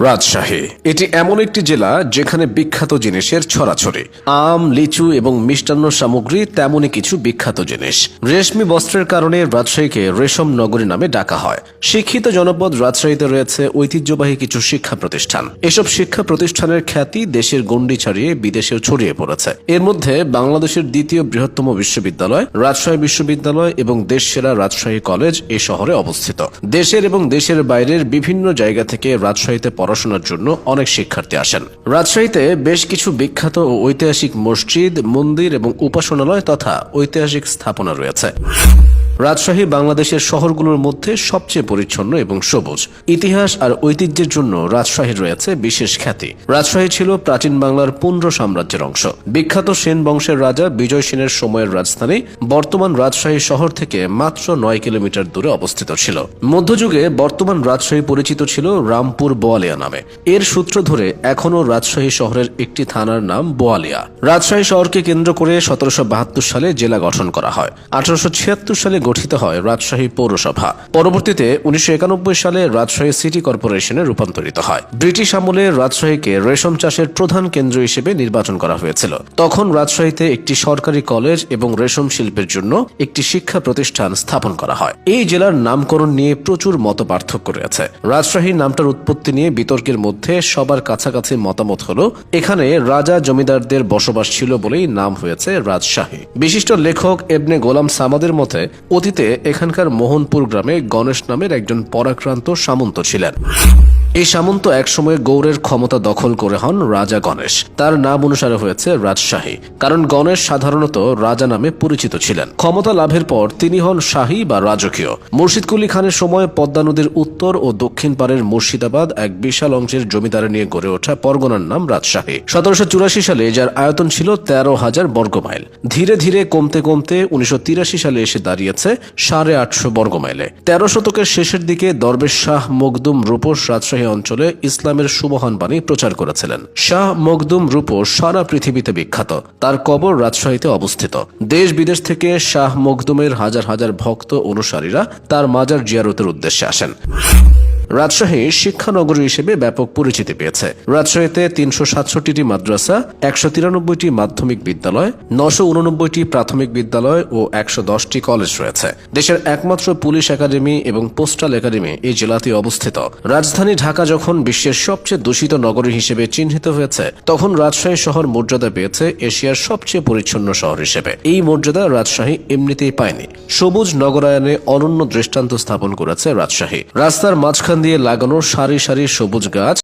রাজশাহী। এটি এমন একটি জেলা যেখানে বিখ্যাত জিনিসের ছড়াছড়ি। আম, লিচু এবং মিষ্টান্ন সামগ্রী তেমনই কিছু বিখ্যাত জিনিস। রেশমি বস্ত্রের কারণে রাজশাহীকে রেশম নগরী নামে ডাকা হয়। শিক্ষিত জনপদ রাজশাহীতে রয়েছে ঐতিহ্যবাহী কিছু শিক্ষা প্রতিষ্ঠান। এসব শিক্ষা প্রতিষ্ঠানের খ্যাতি দেশের গণ্ডি ছাড়িয়ে বিদেশেও ছড়িয়ে পড়েছে। এর মধ্যে বাংলাদেশের দ্বিতীয় বৃহত্তম বিশ্ববিদ্যালয়, রাজশাহী বিশ্ববিদ্যালয় এবং দেশ সেরা রাজশাহী কলেজ এ শহরে অবস্থিত। দেশের এবং দেশের বাইরের বিভিন্ন জায়গা থেকে রাজশাহীতে পড়াশোনার জন্য অনেক শিক্ষার্থী আসেন। রাজশাহীতে বেশ কিছু বিখ্যাত ও ঐতিহাসিক মসজিদ, মন্দির এবং উপাসনালয় তথা ঐতিহাসিক স্থাপনা রয়েছে। রাজশাহী বাংলাদেশের শহরগুলোর মধ্যে সবচেয়ে পরিচ্ছন্ন এবং সবুজ। ইতিহাস আর ঐতিহ্যের জন্য রাজশাহীর রয়েছে বিশেষ খ্যাতি। রাজশাহী ছিল প্রাচীন বাংলার পুন্ড্র সাম্রাজ্যের অংশ। বিখ্যাত সেন বংশের রাজা বিজয় সেনের সময়ের রাজধানী বর্তমান রাজশাহী শহর থেকে মাত্র নয় কিলোমিটার দূরে অবস্থিত ছিল। মধ্যযুগে বর্তমান রাজশাহী পরিচিত ছিল রামপুর বোয়ালিয়া নামে। এর সূত্র ধরে এখনও রাজশাহী শহরের একটি থানার নাম বোয়ালিয়া। রাজশাহী শহরকে কেন্দ্র করে সতেরোশো বাহাত্তর সালে জেলা গঠন করা হয়। আঠারোশো ছিয়াত্তর সালে গঠিত হয় রাজশাহী পৌরসভা। পরবর্তীতে উনিশশো একানব্বই সালে রাজশাহী সিটি কর্পোরেশনে রূপান্তরিত হয়। ব্রিটিশ আমলে রাজশাহীকে রেশম চাষের প্রধান কেন্দ্র হিসেবে নির্বাচন করা হয়েছিল। তখন রাজশাহীতে একটি সরকারি কলেজ এবং রেশম শিল্পের জন্য একটি শিক্ষা প্রতিষ্ঠান স্থাপন করা হয়। এই জেলার নামকরণ নিয়ে প্রচুর মত পার্থক্য রয়েছে। রাজশাহী নামটার উৎপত্তি নিয়ে বিতর্কের মধ্যে সবার কাছাকাছি মতামত হলো, এখানে রাজা জমিদারদের বসবাস ছিল বলেই নাম হয়েছে রাজশাহী। বিশিষ্ট লেখক এবনে গোলাম সামাদের মতে অতীতে এখানকার মোহনপুর গ্রামে গণেশ নামের একজন পরাক্রান্ত সামন্ত ছিলেন। এই সামন্ত একসময় গৌড়ের ক্ষমতা দখল করে হন রাজা গণেশ। তার নাম অনুসারে হয়েছে রাজশাহী, কারণ গণেশ সাধারণত রাজা নামে পরিচিত ছিলেন। ক্ষমতা লাভের পর তিনি হন শাহী বা রাজকীয়। মুর্শিদকুলি খানের সময় পদ্মা নদীর উত্তর ও দক্ষিণ পারের মুর্শিদাবাদ এক বিশাল অংশের জমিদারে নিয়ে গড়ে ওঠা পরগনার নাম রাজশাহী। সতেরোশো চুরাশি সালে যার আয়তন ছিল তেরো হাজার বর্গমাইল। ধীরে ধীরে কমতে কমতে উনিশশো তিরাশি সালে এসে দাঁড়িয়েছে সাড়ে আটশো বর্গমাইলে। তেরো শতকের শেষের দিকে দরবেশ শাহ মকদুম রূপস রাজশাহী অঞ্চলে ইসলামের সুমহান বাণী প্রচার করেছিলেন। শাহ মকদুম রূপো সারা পৃথিবীতে বিখ্যাত। তার কবর রাজশাহীতে অবস্থিত। দেশ বিদেশ থেকে শাহ মকদুমের হাজার হাজার ভক্ত অনুসারীরা তার মাজার জিয়ারতের উদ্দেশ্যে আসেন। রাজশাহী শিক্ষানগরী হিসেবে ব্যাপক পরিচিতি পেয়েছে। রাজশাহীতে তিনশো সাতষট্টিটি মাদ্রাসা, একশো তিরানব্বইটি মাধ্যমিক বিদ্যালয়, নশো উননব্বইটি প্রাথমিক বিদ্যালয় ও একশো দশটি কলেজ রয়েছে। দেশের একমাত্র পুলিশ একাডেমি এবং পোস্টাল একাডেমি এই জেলাতে অবস্থিত। রাজধানী ঢাকা যখন বিশ্বের সবচেয়ে দূষিত নগরী হিসেবে চিহ্নিত হয়েছে, তখন রাজশাহী শহর মর্যাদা পেয়েছে এশিয়ার সবচেয়ে পরিচ্ছন্ন শহর হিসেবে। এই মর্যাদা রাজশাহী এমনিতেই পায়নি। সবুজ নগরায়নে অনন্য দৃষ্টান্ত স্থাপন করেছে রাজশাহী। রাস্তার মাঝখান দিয়ে লাগানো সারি সারি সবুজ গাছ।